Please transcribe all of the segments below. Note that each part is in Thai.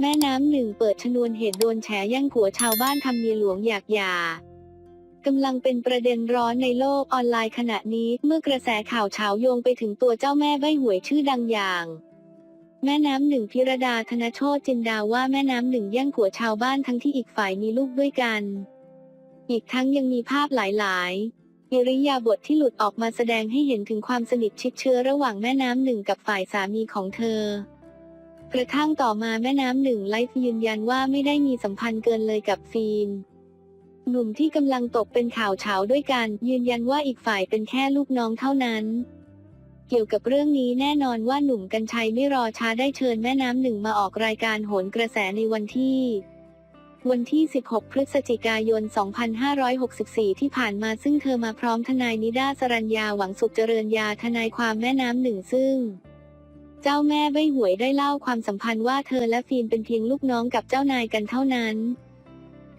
แม่น้ำหนึ่งเปิดชนวนเหตุโดนแฉแย่งผัวชาวบ้านทำเมียหลวงอยากหย่ากำลังเป็นประเด็นร้อนในโลกออนไลน์ขณะนี้เมื่อกระแสข่าวเฉาโยงไปถึงตัวเจ้าแม่ใบหวยชื่อดังอย่าง แม่น้ำหนึ่งพิรดาธนโชตจินดาว่าแม่น้ำหนึ่งแย่งผัวชาวบ้านทั้งที่อีกฝ่ายมีลูกด้วยกัน อีกทั้งยังมีภาพหลายๆอิริยาบถที่หลุดออกมาแสดงให้เห็นถึงความสนิทชิดเชื้อระหว่างแม่น้ำหนึ่งกับฝ่ายสามีของเธอ กระทั่งต่อมาแม่น้ำหนึ่งไลฟ์ยืนยันว่าไม่ได้มีสัมพันธ์เกินเลยกับฟิล์มหนุ่มที่กำลังตกเป็นข่าวเฉาด้วยกัน ยืนยันว่าอีกฝ่ายเป็นแค่ลูกน้องเท่านั้น เกี่ยวกับเรื่องนี้แน่นอนว่าหนุ่มกัญชัยไม่รอช้าได้เชิญแม่น้ำหนึ่งมาออกรายการโหนกระแสในวันที่ วันที่ 16 พฤศจิกายน 2564 ที่ผ่านมาซึ่งเธอมาพร้อมทนายนิด้าสรัญญาหวังสุขเจริญญาทนายความแม่น้ำหนึ่งซึ่ง เจ้าแม่ใบหวยได้เล่าความสัมพันธ์ว่าเธอและฟิล์มเป็นเพียงลูกน้องกับเจ้านายกันเท่านั้น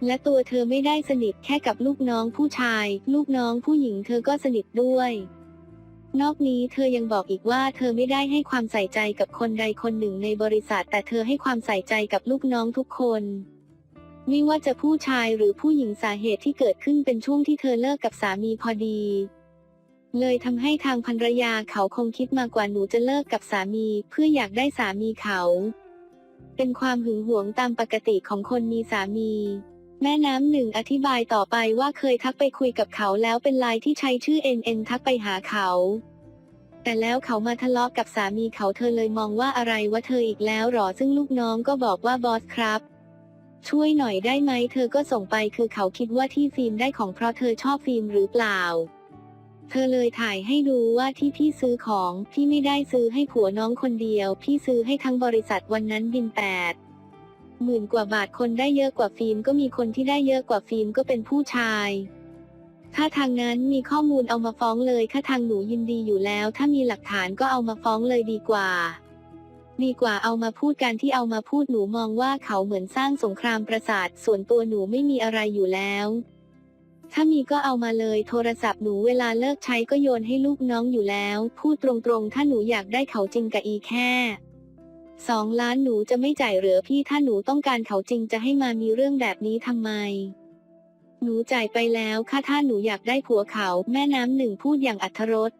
และตัวเธอไม่ได้สนิทแค่กับลูกน้องผู้ชาย ลูกน้องผู้หญิงเธอก็สนิทด้วย นอกนี้เธอยังบอกอีกว่าเธอไม่ได้ให้ความใส่ใจกับคนใดคนหนึ่งในบริษัท แต่เธอให้ความใส่ใจกับลูกน้องทุกคนไม่ว่าจะผู้ชายหรือผู้หญิงสาเหตุที่เกิดขึ้นเป็นช่วงที่เธอเลิกกับสามีพอดี เลยทำให้ทางภรรยาเขาคงคิดมากกว่าหนูจะเลิกกับสามี เพื่ออยากได้สามีเขา เป็นความหึงหวงตามปกติของคนมีสามี แม่น้ำหนึ่งอธิบายต่อไปว่าเคยทักไปคุยกับเขาแล้วเป็นไลน์ที่ใช้ชื่อ NN ทักไปหาเขา แต่แล้วเขามาทะเลาะกับสามีเขาเธอเลยมองว่าอะไรว่าเธออีกแล้วหรอซึ่งลูกน้องก็บอกว่าบอสครับช่วยหน่อยได้ไหมเธอก็ส่งไปคือเขาคิดว่าที่ฟิล์มได้ของเพราะเธอชอบฟิล์มหรือเปล่า เธอเลยถ่ายให้ดูว่าที่พี่ซื้อของพี่ไม่ได้ซื้อให้ผัวน้องคนเดียว พี่ซื้อให้ทั้งบริษัทวันนั้นบินแปดหมื่นกว่าบาทคนได้เยอะกว่าฟิล์มก็มีคนที่ได้เยอะกว่าฟิล์มก็เป็นผู้ชาย ถ้าทางนั้นมีข้อมูลเอามาฟ้องเลยถ้าทางหนูยินดีอยู่แล้ว ถ้ามีหลักฐานก็เอามาฟ้องเลยดีกว่า ดีกว่าเอามาพูดการที่เอามาพูดหนูมองว่าเขาเหมือนสร้างสงครามประสาท ส่วนตัวหนูไม่มีอะไรอยู่แล้ว ถ้ามีก็เอามาเลยโทรศัพท์หนูเวลาเลิกใช้ก็โยนให้ลูกน้องอยู่แล้ว พูดตรงๆ ถ้าหนูอยากได้เขาจริงกับอีแค่สองล้านหนูจะไม่จ่ายเหลือพี่ถ้าหนูต้องการเขาจริงจะให้มามีเรื่องแบบนี้ทำไม หนูจ่ายไปแล้วค่ะถ้าหนูอยากได้ผัวเขา แม่น้ำหนึ่งพูดอย่างอัธรส